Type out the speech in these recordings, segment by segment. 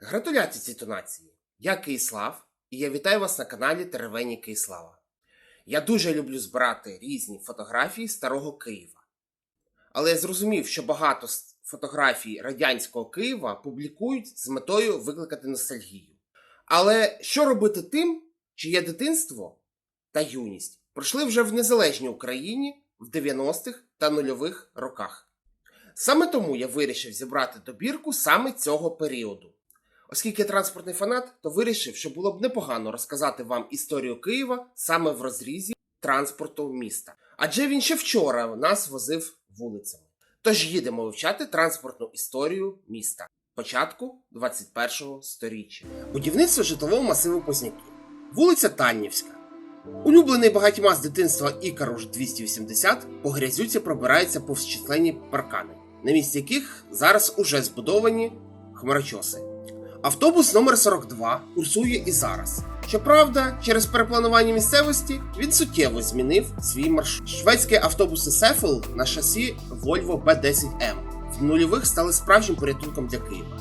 Гратуляції тонації! Я Киїслав, і я вітаю вас на каналі Теревені Киїслава. Я дуже люблю збирати різні фотографії старого Києва. Але я зрозумів, що багато фотографій радянського Києва публікують з метою викликати ностальгію. Але що робити тим, чиє дитинство та юність пройшли вже в незалежній Україні в 90-х та нульових роках? Саме тому я вирішив зібрати добірку саме цього періоду. Оскільки я транспортний фанат, то вирішив, що було б непогано розказати вам історію Києва саме в розрізі транспорту міста. Адже він ще вчора нас возив вулицями. Тож їдемо вивчати транспортну історію міста початку 21-го сторіччя. Будівництво житлового масиву Позняків. Вулиця Таннівська. Улюблений багатьма з дитинства Ікаруш 280 по грязюці пробирається повз численні паркани, на місці яких зараз уже збудовані хмарочоси. Автобус номер 42 курсує і зараз. Щоправда, через перепланування місцевості він суттєво змінив свій маршрут. Шведські автобуси Сефл на шасі Volvo B10M в нульових стали справжнім порятунком для Києва.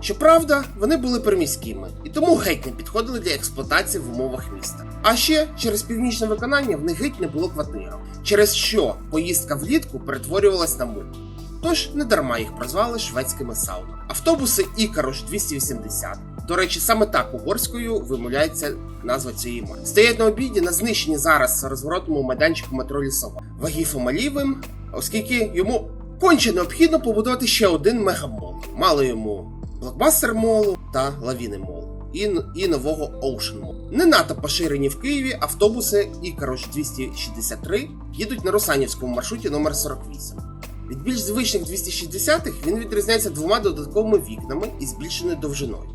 Щоправда, вони були приміськими і тому геть не підходили для експлуатації в умовах міста. А ще через північне виконання в них геть не було квартирок, через що поїздка влітку перетворювалась на муку. Тож не дарма їх прозвали шведськими саунами. Автобуси Ікаруш 280. До речі, саме так угорською вимовляється назва цієї марки. Стоять на обіді на знищенні зараз розворотному майданчику метро Лісова Вагіфом Малівим, оскільки йому конче необхідно побудувати ще один мегамол. Мало йому блокбастер молу та лавіни молу. І, і нового Ocean. Не надто поширені в Києві автобуси Ікаруш 263 їдуть на Русанівському маршруті номер 48. Від більш звичних 260-х він відрізняється двома додатковими вікнами і збільшеною довжиною.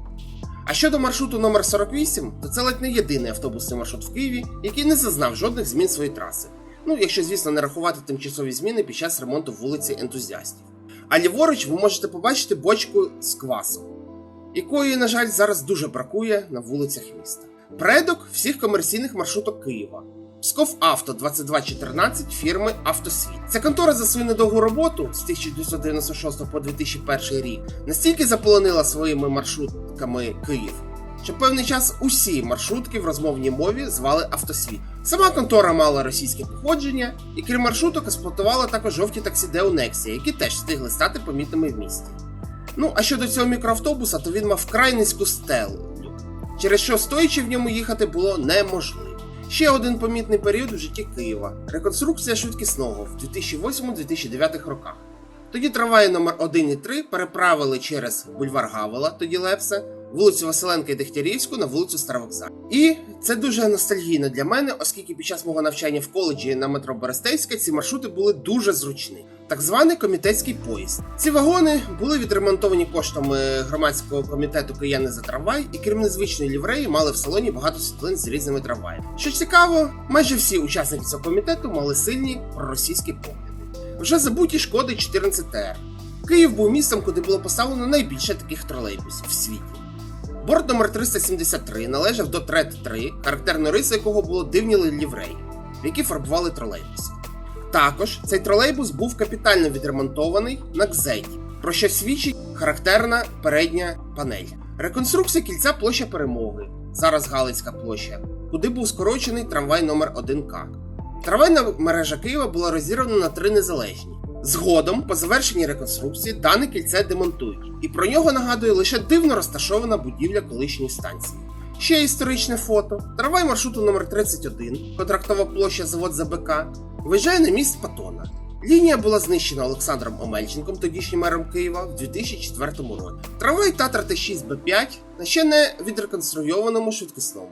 А щодо маршруту номер 48, то це ледь не єдиний автобусний маршрут в Києві, який не зазнав жодних змін своєї траси. Ну, якщо, звісно, не рахувати тимчасові зміни під час ремонту вулиці ентузіастів. А ліворуч ви можете побачити бочку з квасом, якої, на жаль, зараз дуже бракує на вулицях міста. Предок всіх комерційних маршруток Києва. Псков Авто 2214 фірми Автосвіт. Ця контора за свою недовгу роботу з 1996 по 2001 рік настільки заполонила своїми маршрутками Київ, що певний час усі маршрутки в розмовній мові звали Автосвіт. Сама контора мала російське походження, і крім маршруток експлуатувала також жовті таксі Nexia, які теж встигли стати помітними в місті. Ну а щодо цього мікроавтобуса, то він мав вкрай низьку стелю, через що стоячи в ньому їхати було неможливо. Ще один помітний період у житті Києва реконструкція швидкісного в 2008-2009 роках. Тоді трамваї номер 1 і 3 переправили через бульвар Гавела, тоді Лепса, вулицю Василенка і Дегтярівську на вулицю Старовокзаль. І це дуже ностальгійно для мене, оскільки під час мого навчання в коледжі на метро Берестейська ці маршрути були дуже зручні. Так званий комітетський поїзд. Ці вагони були відремонтовані коштами громадського комітету Кияни за трамвай, і крім незвичної лівреї, мали в салоні багато світлин з різними трамваями. Що цікаво, майже всі учасники цього комітету мали сильні проросійські погляди. Вже забуті шкоди 14 ТР. Київ був містом, куди було поставлено найбільше таких тролейбусів в світі. Борт номер 373 належав до трет 3, характерною рисою якого було дивні лівреї, в які фарбували тролейбуси. Також цей тролейбус був капітально відремонтований на Кзеті, про що свідчить характерна передня панель. Реконструкція кільця площа перемоги, зараз Галицька площа, куди був скорочений трамвай номер 1К. Трамвайна мережа Києва була розірвана на три незалежні. Згодом, по завершенні реконструкції, дане кільце демонтують, і про нього нагадує лише дивно розташована будівля колишньої станції. Ще історичне фото. Трамвай маршруту номер 31 контрактова площа завод ЗБК, виїжджає на міст Патона. Лінія була знищена Олександром Омельченком, тодішнім мером Києва, в 2004 році. Трамвай Татра Т6 Б5 на ще не відреконструйованому швидкісному.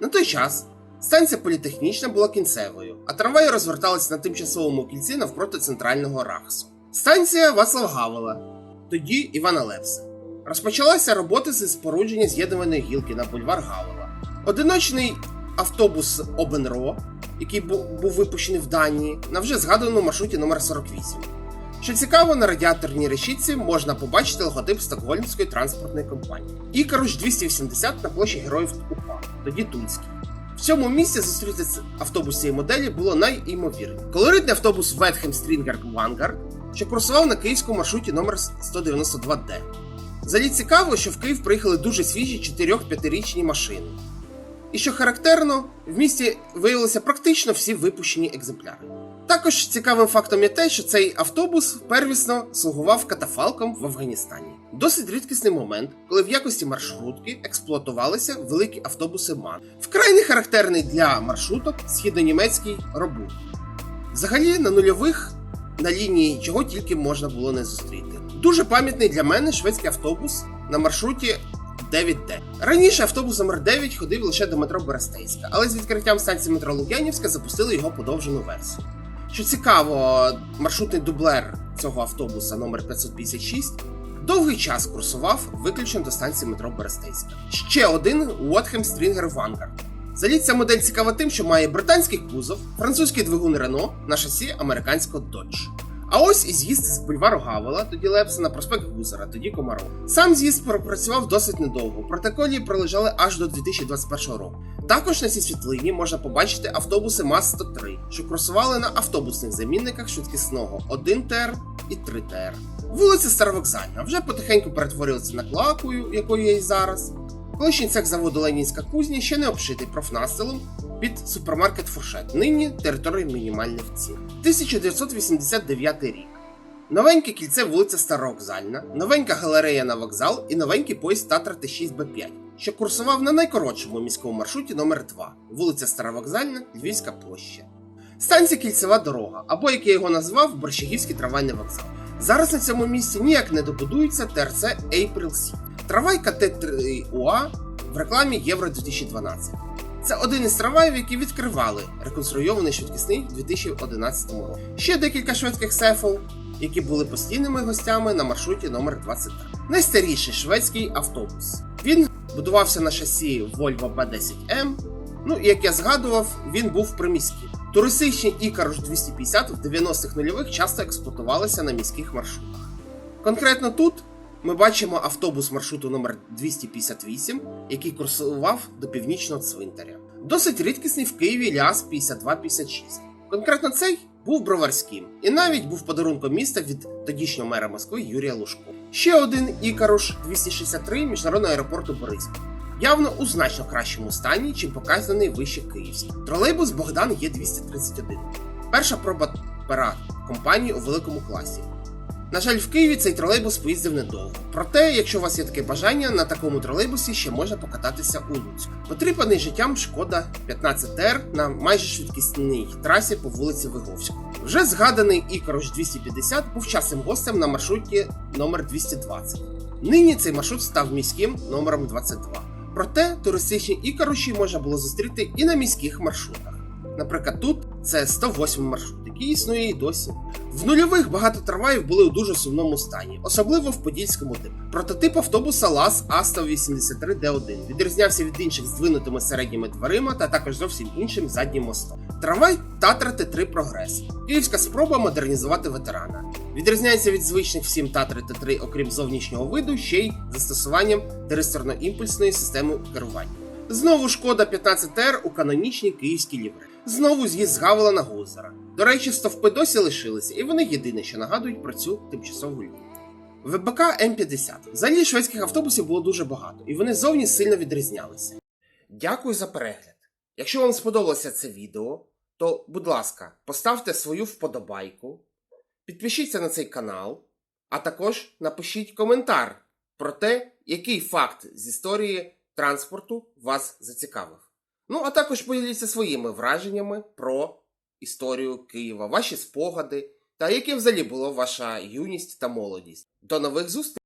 На той час станція політехнічна була кінцевою, а трамваї розверталися на тимчасовому кільці навпроти центрального рахсу. Станція Вацлав Гавела, тоді Івана Лепса. Розпочалася робота зі спорудження з'єднуваної гілки на бульвар Гавела. Одиночний автобус Обенро, який був випущений в Данії, на вже згаданому маршруті номер 48. Що цікаво, на радіаторній решітці можна побачити логотип Стокгольмської транспортної компанії. Ікаруш 280 на площі Героїв УПА, тоді Тульський. В цьому місці зустріти автобус цієї моделі було найімовірніше. Колоритний автобус Ветхем Стрінгер Vanguard, що курсував на київському маршруті номер 192D. Взагалі цікаво, що в Київ приїхали дуже свіжі 4-5-річні машини. І що характерно, в місті виявилися практично всі випущені екземпляри. Також цікавим фактом є те, що цей автобус первісно слугував катафалком в Афганістані. Досить рідкісний момент, коли в якості маршрутки експлуатувалися великі автобуси МАН. Вкрай не характерний для маршруток східнонімецький робут. Взагалі на нульових на лінії чого тільки можна було не зустріти. Дуже пам'ятний для мене шведський автобус на маршруті 9D. Раніше автобус номер 9 ходив лише до метро Берестейська, але з відкриттям станції метро Лук'янівська запустили його подовжену версію. Що цікаво, маршрутний дублер цього автобуса номер 556 довгий час курсував виключно до станції метро Берестейська. Ще один Уотхем Стрінгер Вангард. Взагалі ця модель цікава тим, що має британський кузов, французький двигун Рено на шасі американського Dodge. А ось і з'їзд з бульвару Гавела, тоді Лепса на проспект Гузера, тоді Комаров. Сам з'їзд пропрацював досить недовго. Протоколі пролежали аж до 2021 року. Також на цій світлині можна побачити автобуси МАЗ-103, що курсували на автобусних замінниках швидкісного 1ТР і 3ТР. Вулиця Старовокзальна вже потихеньку перетворилася на клакою, якою є і зараз. Колишній цех заводу Ленінська кузня ще не обшитий профнастилом під супермаркет Фуршет. Нині територія мінімальних цін. 1989 рік. Новеньке кільце вулиця Старовокзальна, новенька галерея на вокзал і новенький поїзд Татра Т6Б5, що курсував на найкоротшому міському маршруті номер 2 вулиця Старовокзальна, Львівська площа. Станція Кільцева дорога, або як я його назвав, Борщагівський трамвайний вокзал. Зараз на цьому місці ніяк не добудується ТРЦ April City. Трамвай КТ-3УА в рекламі Євро 2012. Це один із трамваїв, які відкривали реконструйований швидкісний у 2011 році. Ще декілька шведських сефов, які були постійними гостями на маршруті номер 23. Найстаріший шведський автобус. Він будувався на шасі Volvo B10M. Ну і як я згадував, він був приміський. Туристичні Ікаруш 250 в 90-х нульових часто експлуатувалися на міських маршрутах. Конкретно тут ми бачимо автобус маршруту номер 258, який курсував до північного цвинтаря. Досить рідкісний в Києві ляс 5256. Конкретно цей був броварським і навіть був подарунком міста від тодішнього мера Москви Юрія Лужко. Ще один Ікаруш 263 міжнародного аеропорту Бориспіль. Явно у значно кращому стані, чим показаний вище Київський. Тролейбус Богдан є 231. Перша проба пера компанії у великому класі. На жаль, в Києві цей тролейбус поїздив недовго. Проте, якщо у вас є таке бажання, на такому тролейбусі ще можна покататися у Луцьку. Потріпаний життям шкода 15Р на майже швидкісній трасі по вулиці Виговського. Вже згаданий Ікаруш 250 був часом гостем на маршруті номер 220. Нині цей маршрут став міським номером 22. Проте туристичні ікаруші можна було зустріти і на міських маршрутах. Наприклад, тут це 108 маршрут, який існує і досі. В нульових багато трамваїв були у дуже сумному стані, особливо в подільському типу. Прототип автобуса ЛАЗ А183Д1 відрізнявся від інших здвинутими середніми дверима та також зовсім іншим заднім мостом. Трамвай Татра Т3 Прогрес. Київська спроба модернізувати ветерана. Відрізняється від звичних всім Татри Т3, окрім зовнішнього виду, ще й застосуванням тиристорно-імпульсної системи керування. Знову шкода 15Р у канонічній київській ліври. Знову з'їзд з Гавела на Гозера. До речі, стовпи досі лишилися, і вони єдине, що нагадують про цю тимчасову лінію. ВБК М50. Взагалі шведських автобусів було дуже багато, і вони зовні сильно відрізнялися. Дякую за перегляд. Якщо вам сподобалося це відео, то, будь ласка, поставте свою вподобайку, підпишіться на цей канал, а також напишіть коментар про те, який факт з історії транспорту вас зацікавив. Ну, а також поділіться своїми враженнями про історію Києва, ваші спогади та яке взагалі була ваша юність та молодість. До нових зустрічей!